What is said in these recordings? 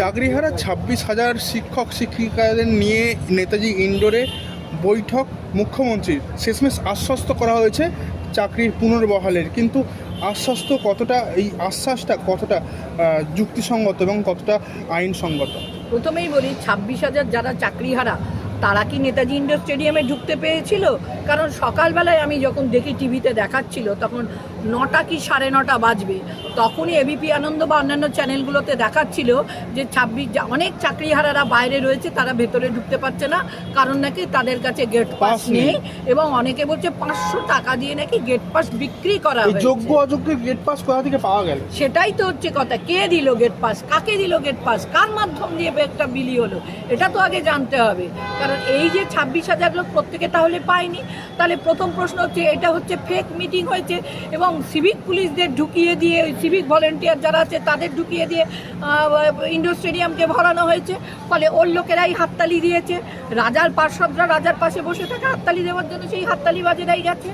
চাকরিহারা ছাব্বিশ হাজার শিক্ষক, শিক্ষিকাদের নিয়ে নেতাজি ইন্ডোরে বৈঠক মুখ্যমন্ত্রীর। শেষমেশ আশ্বস্ত করা হয়েছে চাকরির পুনর্বহালের। কিন্তু আশ্বস্ত কতটা, এই আশ্বাসটা কতটা যুক্তিসঙ্গত এবং কতটা আইনসঙ্গত? প্রথমেই বলি, ছাব্বিশ হাজার যারা চাকরিহারা তারা কি নেতাজি ইন্ডোর স্টেডিয়ামে ঢুকতে পেরেছিল? কারণ সকালবেলায় আমি যখন দেখি টিভিতে দেখাচ্ছিল তখন নটা কি সাড়ে নটা বাজবে তখনই এবিপি আনন্দ বা অন্যান্য চ্যানেলগুলোতে দেখাচ্ছিল যে ছাব্বিশ অনেক চাকরিহারারা বাইরে রয়েছে তারা ভেতরে ঢুকতে পারছে না কারণ নাকি তাদের কাছে গেট পাস নেই। এবং অনেকে বলছে পাঁচশো টাকা দিয়ে নাকি গেট পাস বিক্রি করা যোগ্য অযোগ্যের গেট পাস কোথা থেকে পাওয়া গেল? সেটাই তো হচ্ছে কথা কে দিল গেট পাস কাকে দিল গেট পাস কার মাধ্যম দিয়ে একটা বিলি হলো এটা তো আগে জানতে হবে। কারণ এই যে ছাব্বিশ হাজার লোক প্রত্যেকে তাহলে পায়নি তাহলে প্রথম প্রশ্ন হচ্ছে এটা হচ্ছে ফেক মিটিং হয়েছে এবং সিভিক পুলিশদের ঢুকিয়ে দিয়ে সিভিক ভলেন্টিয়ার যারা আছে তাদের ঢুকিয়ে দিয়ে ইন্ডোর স্টেডিয়ামকে ভরানো হয়েছে। ফলে ওর লোকেরাই হাততালি দিয়েছে। রাজার পার্শ্বদরা রাজার পাশে বসে থাকে হাততালি দেওয়ার জন্য সেই হাততালি বাজেরাই গেছে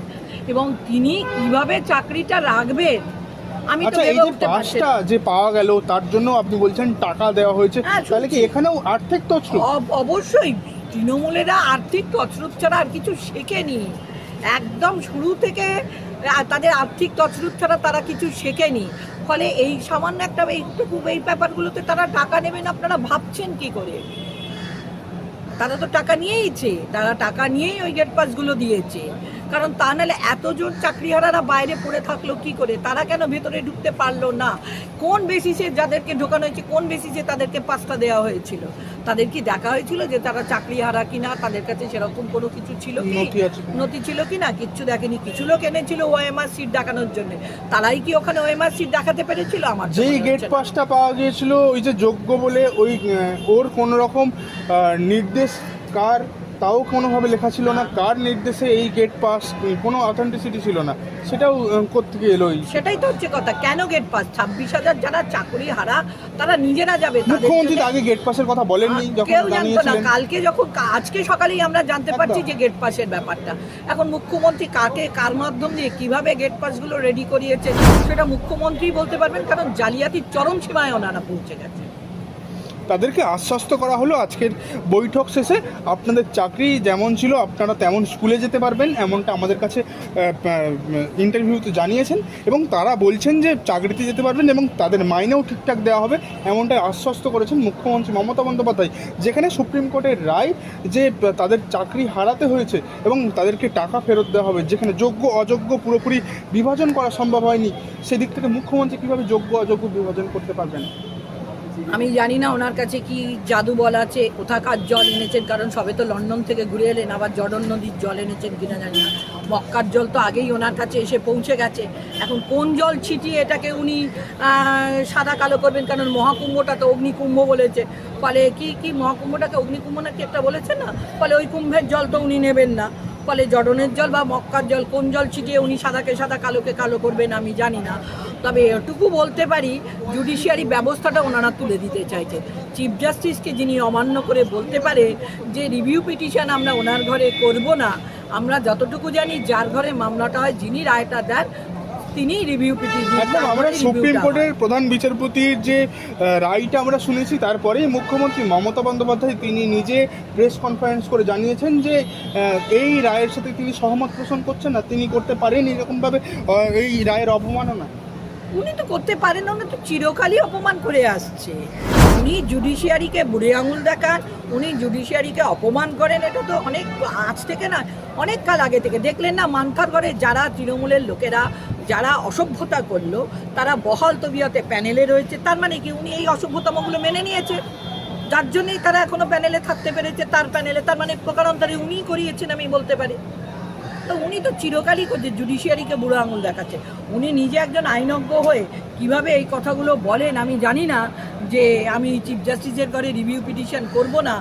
এবং তিনি কীভাবে চাকরিটা রাখবেন আমি তো আচ্ছা এই যে না। যে পাওয়া গেল তার জন্য আপনি বলছেন টাকা দেওয়া হয়েছে। হ্যাঁ, তাহলে কি এখানেও আর্থিক তছরূপ? অব- অবশ্যই। তৃণমূলেরা আর্থিক তছরূপ ছাড়া আর কিছু শেখেনি। একদম শুরু থেকে তাদের আর্থিক তছরূপ ছাড়া তারা কিছু শেখেনি। ফলে এই সামান্য একটা এইটুকু এই ব্যাপারগুলোতে তারা টাকা নেবেন আপনারা ভাবছেন কি করে? তারা তো টাকা নিয়েইছে, তারা টাকা নিয়েই ওই গেট পাসগুলো দিয়েছে। কারণ তা নাহলে এতজন চাকরিহারারা বাইরে পড়ে থাকল কি করে? তারা কেন ভেতরে ঢুকতে পারল না? কোন বেসিসে যাদেরকে ঢোকানো হয়েছে কোন বেসিসে তাদেরকে পাসটা দেওয়া হয়েছিল? তাদের কি দেখা হয়েছিল যে তারা চাকরিহারা কিনা? তাদের কাছে সেরকম কোনো কিছু ছিল কি? নথি ছিল কি না কিচ্ছু দেখেনি। কিছু লোক এনেছিল ওএমআর সিট দেখানোর জন্য। তারাই কি ওখানে ওএমআর সিট দেখাতে পেরেছিল? আমার যেই গেট পাসটা পাওয়া গিয়েছিল ওই যে যোগ্য বলে ওই ওর কোনো রকম নির্দেশ কার তাও কোনোভাবে লেখা ছিল না কার নির্দেশে এই গেট পাস কোনো অথেন্টিসিটি ছিল না সেটাও আহ, কোত্থেকে এলো সেটাই তো হচ্ছে কথা কেন গেট পাস ছাব্বিশ হাজার যারা চাকরি হারা তারা নিজেরা যাবে মুখ্যমন্ত্রী আগে গেট পাসের কথা বলেননি কেউ জানতো না কালকে যখন আজকে সকালেই আমরা জানতে পারছি যে গেট পাসের ব্যাপারটা। এখন মুখ্যমন্ত্রী কাকে কার মাধ্যম দিয়ে কীভাবে গেট পাসগুলো রেডি করিয়েছে সেটা মুখ্যমন্ত্রী বলতে পারবেন কারণ জালিয়াতির চরম সীমায় ওনারা পৌঁছে গেছে তাদেরকে আশ্বস্ত করা হলো আজকের বৈঠক শেষে। আপনাদের চাকরি যেমন ছিল, আপনারা তেমন স্কুলে যেতে পারবেন, এমনটা আমাদের কাছে ইন্টারভিউতে জানিয়েছেন। এবং তারা বলছেন যে চাকরিতে যেতে পারবেন এবং তাদের মাইনেও ঠিকঠাক দেওয়া হবে, এমনটাই আশ্বস্ত করেছেন মুখ্যমন্ত্রী মমতা বন্দ্যোপাধ্যায়, যেখানে সুপ্রিম কোর্টের রায় যে তাদের চাকরি হারাতে হয়েছে এবং তাদেরকে টাকা ফেরত দেওয়া হবে, যেখানে যোগ্য, অযোগ্য পুরোপুরি বিভাজন করা সম্ভব হয়নি। সেদিক থেকে মুখ্যমন্ত্রী কীভাবে যোগ্য, অযোগ্য বিভাজন করতে পারবেন? আমি জানি না ওনার কাছে কি জাদু বল আছে, কোথাকার জল এনেছেন, কারণ সবে তো লন্ডন থেকে ঘুরে এলেন, আবার জর্ডন নদীর জল এনেছেন কিনা জানি না। মক্কার জল তো আগেই ওনার কাছে এসে পৌঁছে গেছে। এখন কোন জল ছিটিয়ে এটাকে উনি সাদা কালো করবেন? কারণ মহাকুম্ভটা তো অগ্নিকুম্ভ বলেছে। ফলে কি কি মহাকুম্ভটাকে অগ্নিকুম্ভ নাকি একটা বলেছেন না? ফলে ওই কুম্ভের জল তো উনি নেবেন না। ফলে জডনের জল বা মক্কার জল কোন জল ছিটিয়ে উনি সাদাকে সাদা, কালোকে কালো করবেন আমি জানি না। তবে এটুকু বলতে পারি, জুডিশিয়ারি ব্যবস্থাটা ওনারা তুলে দিতে চাইছে। চিফ জাস্টিসকে যিনি অমান্য করে বলতে পারে যে, রিভিউ পিটিশন আমরা ওনার ঘরে করব না। আমরা যতটুকু জানি যার ঘরে মামলাটা হয় যিনি রায়টা দেন তিনি রিভিউ একদম আমরা সুপ্রিম কোর্টের প্রধান বিচারপতির যে রায়টা আমরা শুনেছি তারপরেই মুখ্যমন্ত্রী মমতা বন্দ্যোপাধ্যায় তিনি নিজে প্রেস কনফারেন্স করে জানিয়েছেন যে এই রায়ের সাথে তিনি সহমত পোষণ করছেন না তিনি করতে পারেন এরকমভাবে এই রায়ের অবমাননা। উনি তো করতে পারেন উনি তো চিরকালই অপমান করে আসছে। উনি জুডিশিয়ারিকে বুড়ে আঙুল দেখান, উনি জুডিশিয়ারিকে অপমান করেন, এটা তো অনেক আজ থেকে না, অনেক কাল আগে থেকে। দেখলেন না মানকারগড়ে যারা তৃণমূলের লোকেরা, যারা অসভ্যতা করল, তারা বহাল তবিয়তে প্যানেলে রয়েছে। তার মানে কি, উনি এই অসভ্যতমগুলো মেনে নিয়েছে? যার জন্যই তারা এখনও প্যানেলে থাকতে পেরেছে, তার প্যানেলে, তার মানে প্রকারান্তরে উনিই করিয়েছেন, আমি বলতে পারি। তো উনি তো চিরকালই করছে জুডিশিয়ারিকে বুড়ো আঙুল দেখাচ্ছে। উনি নিজে একজন আইনজ্ঞ হয়ে কীভাবে এই কথাগুলো বলেন আমি জানি না যে আমি চিফ জাস্টিসের ঘরে রিভিউ পিটিশন করব না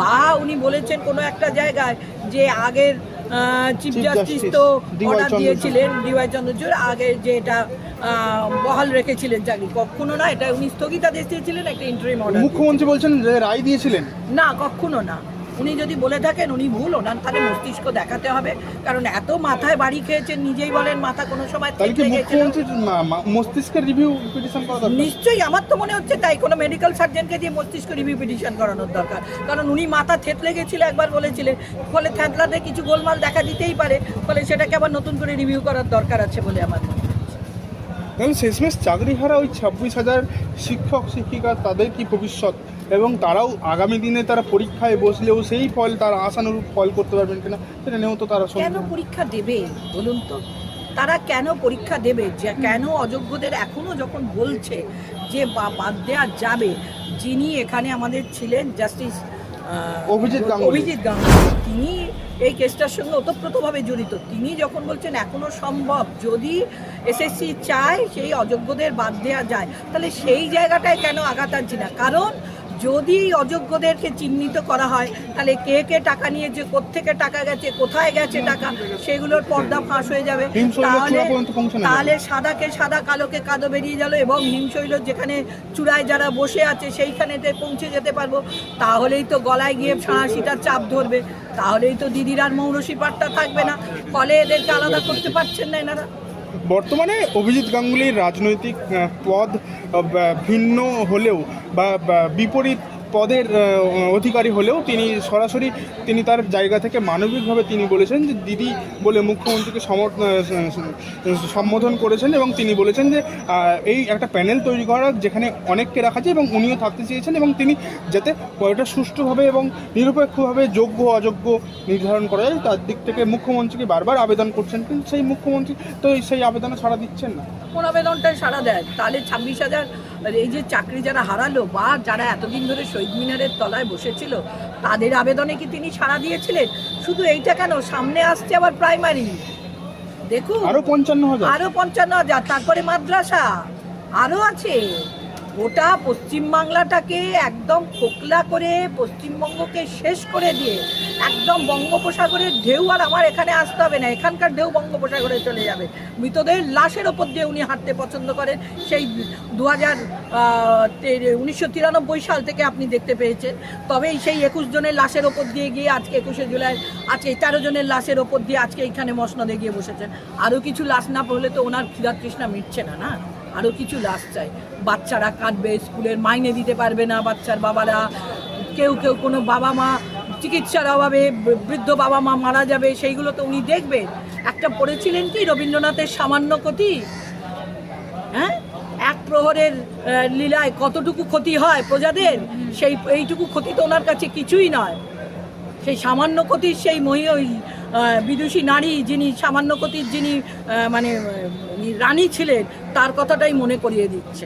বা উনি বলেছেন কোনো একটা জায়গায় যে আগের চিফ জাস্টিস তো অর্ডার। দিয়েছিলেন ডিওয়াই চন্দ্রচূড় আগে যে এটা বহাল রেখেছিলেন চাকরি কখনো না এটা উনি স্থগিতাদেশ দিয়েছিলেন একটা ইন্টারিম অর্ডার মুখ্যমন্ত্রী বলছেন যে রায় দিয়েছিলেন। না কখনো না। উনি যদি বলে থাকেন উনি ভুল ওনার তাহলে মস্তিষ্ক দেখাতে হবে। কারণ এত মাথায় বাড়ি খেয়েছেন নিজেই বলেন মাথা কোনো সময় মস্তিষ্কের রিভিউ পিটিশন করা নিশ্চয়ই আমার তো মনে হচ্ছে তাই কোনো মেডিকেল সার্জনকে দিয়ে মস্তিষ্ক রিভিউ পিটিশন করানোর দরকার। কারণ উনি মাথা থেতলে গেছিল একবার বলেছিলেন ফলে থেতলাতে কিছু গোলমাল দেখা দিতেই পারে ফলে সেটাকে আবার নতুন করে রিভিউ করার দরকার আছে বলে আমার মনে হয়। শেষমেশ চাকরি হারা ওই ছাব্বিশ হাজার শিক্ষক শিক্ষিকা তাদের কি ভবিষ্যৎ? এবং তারাও আগামী দিনে তারা পরীক্ষায় বসলেও সেই ফল তারা আশানুরূপ ফল করতে পারবেন কিনা সেটা নিয়েও তো তারা কেন পরীক্ষা দেবে বলুন তো? তারা কেন পরীক্ষা দেবে? যে কেন অযোগ্যদের এখনও যখন বলছে যে বা- বাদ দেওয়া যাবে যিনি এখানে আমাদের ছিলেন জাস্টিস অভিজিৎ। অভিজিৎ গাঙ্গুলি তিনি এই কেসটার সঙ্গে ওতপ্রোতভাবে জড়িত। তিনি যখন বলছেন এখনও সম্ভব যদি এসএসসি চায় সেই অযোগ্যদের বাদ দেওয়া যায় তাহলে সেই জায়গাটায় কেন আঘাত আনছি না? কারণ যদি অযোগ্যদেরকে চিহ্নিত করা হয় তাহলে কে কে টাকা নিয়েছে কোত্থেকে টাকা গেছে কোথায় গেছে টাকা সেগুলোর পর্দা ফাঁস হয়ে যাবে। তাহলে তাহলে সাদাকে সাদা কালোকে কাদো বেরিয়ে গেল এবং হিমশৈল যেখানে চূড়ায় যারা বসে আছে সেইখানেতে পৌঁছে যেতে পারব। তাহলেই তো গলায় গিয়ে সাঁড়াশিটার চাপ ধরবে। তাহলেই তো দিদির আর মৌরসী পাটটা থাকবে না। ফলে এদেরকে আলাদা করতে পারছেন না এনারা। বর্তমানে অভিজিৎ গাঙ্গুলির রাজনৈতিক পদ ভিন্ন হলেও বা বিপরীত পদের অধিকারী হলেও তিনি সরাসরি তিনি তার জায়গা থেকে মানবিকভাবে তিনি বলেছেন যে দিদি বলে মুখ্যমন্ত্রীকে সম্বোধন করেছেন এবং তিনি বলেছেন যে এই একটা প্যানেল তৈরি করা যেখানে অনেককে রাখা যায় এবং উনিও থাকতে চেয়েছেন এবং তিনি যাতে এটা সুষ্ঠুভাবে এবং নিরপেক্ষভাবে যোগ্য অযোগ্য নির্ধারণ করা যায়, তার দিক থেকে মুখ্যমন্ত্রীকে বারবার আবেদন করছেন, কিন্তু সেই মুখ্যমন্ত্রী তো সেই আবেদনে সাড়া দিচ্ছেন না। কোন আবেদনটায় সাড়া দেয় তাহলে ছাব্বিশ হাজার এই যে চাকরি যারা হারালো বা যারা এতদিন ধরে শহীদ মিনারের তলায় বসেছিল তাদের আবেদনে কি তিনি সাড়া দিয়েছিলেন? শুধু এইটা কেন? সামনে আসছে আবার প্রাইমারি। দেখুন। আরও পঞ্চান্ন হাজার। আরও পঞ্চান্ন হাজার। তারপরে মাদ্রাসা। আরও আছে। গোটা পশ্চিমবাংলাটাকে একদম খোকলা করে পশ্চিমবঙ্গকে শেষ করে দিয়ে একদম বঙ্গোপসাগরের ঢেউ আর আমার এখানে আসতে হবে না, এখানকার ঢেউ বঙ্গোপসাগরে চলে যাবে। মৃতদের লাশের ওপর দিয়ে উনি হাঁটতে পছন্দ করেন। সেই দু হাজার উনিশশো তিরানব্বই সাল থেকে আপনি দেখতে পেয়েছেন। তবে সেই একুশ জনের লাশের ওপর দিয়ে গিয়ে আজকে একুশে জুলাই, আজকে তেরো জনের লাশের ওপর দিয়ে আজকে এইখানে মসনদে গিয়ে বসেছেন। আরও কিছু লাশ না পড়লে তো ওনার ক্ষীরা তৃষ্ণা মিটছে না না? আরও কিছু লাশ চাই। বাচ্চারা কাঁদবে, স্কুলের মাইনে দিতে পারবে না বাচ্চার বাবারা। কেউ কেউ কোনো বাবা মা চিকিৎসার অভাবে বৃদ্ধ বাবা মা মারা যাবে, সেইগুলো তো উনি দেখবেন। একটা পড়েছিলেন কি রবীন্দ্রনাথের সামান্য ক্ষতি? হ্যাঁ? এক প্রহরের লীলায় কতটুকু ক্ষতি হয় প্রজাদের? সেই, এইটুকু ক্ষতি তো ওনার কাছে কিছুই নয়। সেই সামান্য ক্ষতির সেই মহি, ওই বিদুষী নারী যিনি, সামান্য ক্ষতির যিনি মানে রানী ছিলেন তার কথাটাই মনে করিয়ে দিচ্ছে।